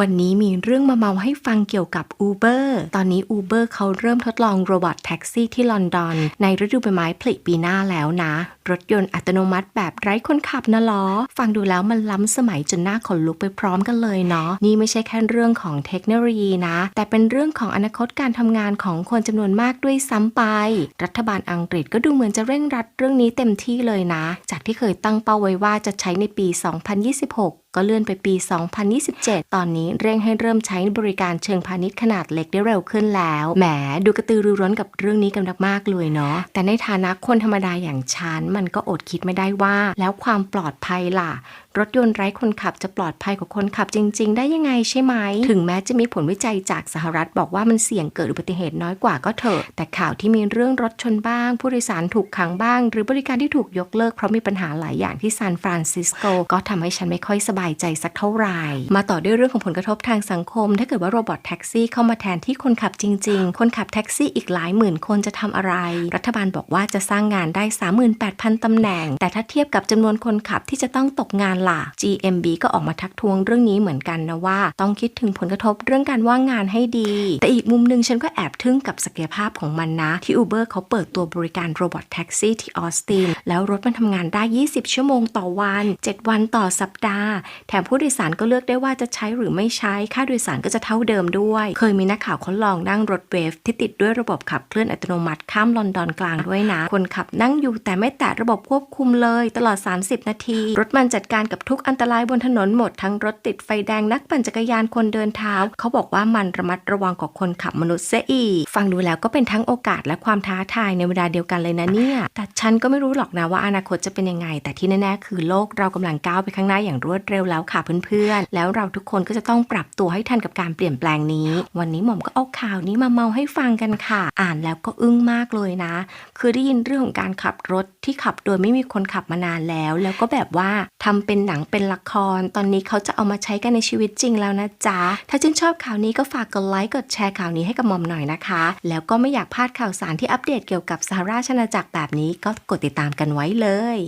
วันนี้มีเรื่องมาเมาให้ฟังเกี่ยวกับ Uber ตอนนี้ Uber เขาเริ่มทดลองโรบอทแท็กซี่ที่ลอนดอน ในฤดูใบไม้ผลิปีหน้าแล้วนะ รถยนต์อัตโนมัติแบบไร้คนขับนะล้อ ฟังดูแล้วมันล้ำสมัยจนหน้าขนลุกไปพร้อมกันเลยเนาะ นี่ไม่ใช่แค่เรื่องของเทคโนโลยีนะ แต่เป็นเรื่องของอนาคตการทำงานของคนจำนวนมากด้วยซ้ำไป รัฐบาลอังกฤษก็ดูเหมือนจะเร่งรัดเรื่องนี้เต็มที่เลยนะ จากที่เคยตั้งเป้าไว้ว่าจะใช้ในปี 2026 ก็เลื่อนไปปี 2027 ตอนนี้เร่งให้เริ่มใช้บริการเชิงพาณิชย์ขนาดเล็กได้เร็วขึ้นแล้ว แหมดูกระตือรือร้นกับเรื่องนี้กันมากๆเลยเนาะ แต่ในฐานะคนธรรมดาอย่างฉันมันก็อดคิดไม่ได้ว่า แล้วความปลอดภัยล่ะ รถยนต์ไร้คนขับจะปลอดภัยกว่าคนขับจริง ๆ ได้ยังไงใช่ไหม ถึงแม้จะมีผลวิจัยจากสหรัฐบอกว่ามันเสี่ยงเกิดอุบัติเหตุน้อยกว่าก็เถอะ แต่ข่าวที่มีเรื่องรถชนบ้าง ผู้โดยสารถูกขังบ้าง หรือบริการที่ถูกยกเลิกเพราะมีปัญหาหลายอย่างที่ซานฟรานซิสโกก็ทำให้ฉันไม่ค่อยสบายใจสักเท่าไหร่ มาต่อด้วยเรื่องของผลกระทบทางสังคม ถ้าเกิดว่าโรบอทแท็กซี่เข้ามาแทนที่คนขับจริง ๆ คนขับแท็กซี่อีกหลายหมื่นคนจะทำอะไร รัฐบาลบอกว่าจะสร้างงานได้ 38,000ตำแหน่ง แต่ถ้าเทียบกับจำนวนคนขับที่จะต้องตกงานล่ะ GMB ก็ออกมาทักท้วงเรื่องนี้เหมือนกันนะว่า ต้องคิดถึงผลกระทบเรื่องการว่างงานให้ดี แต่อีกมุมหนึงฉันก็แอบทึ่งกับศักยภาพของมันนะ ที่ Uber เขาเปิดตัวบริการโรบอทแท็กซี่ที่ออสตินแล้วรถมันทำงานได้ 20 ชั่วโมงต่อวัน 7 วันต่อสัปดาห์ แถมผู้โดยสารก็เลือกได้ว่าจะใช้หรือไม่ใช้ ค่าโดยสารก็จะเท่าเดิมด้วย เคยมีนักข่าวเขาลองนั่งรถเวฟที่ติดด้วยระบบขับเคลื่อนอัตโนมัติข้ามลอนดอนกลางด้วยนะ คนขับนั่งอยู่แต่ไม่แตะระบบควบคุมเลย ตลอด 30 นาที รถมันจัดการกับทุกอันตรายบนถนนหมดทั้งรถติดไฟแดงนักปั่นจักรยานคนเดินเท้า เขาบอกว่ามันระมัดระวังกว่าคนขับมนุษย์เสียอีก ฟังดูแล้วก็เป็นทั้งโอกาสและความท้าทายในเวลาเดียวกันเลยนะเนี่ย แต่ฉันก็ไม่รู้หรอกนะว่าอนาคตจะเป็นยังไง แต่ที่แน่ๆคือโลกเรากำลังก้าวไปข้างหน้าอย่างรวดเร็วแล้วค่ะเพื่อนๆ แล้วเราทุกคนก็จะต้องปรับตัวให้ทันกับการเปลี่ยนแปลงนี้ วันนี้หม่อมก็เอาข่าวนี้มาเมาให้ฟังกันค่ะ อ่านแล้วก็อึ้งมากเลยนะ คือได้ยินเรื่องของการขับรถที่ขับโดยไม่มีคนขับมานานแล้ว แล้วก็แบบว่าทำเป็นหนังเป็นละคร ตอนนี้เขาจะเอามาใช้กันในชีวิตจริงแล้วนะจ๊ะ ถ้าชื่นชอบข่าวนี้ก็ฝากกดไลค์กดแชร์ข่าวนี้ให้กับหมอมหน่อยนะคะ แล้วก็ไม่อยากพลาดข่าวสารที่อัปเดตเกี่ยวกับสหราชอาณาจักรแบบนี้ก็กดติดตามกันไว้เลย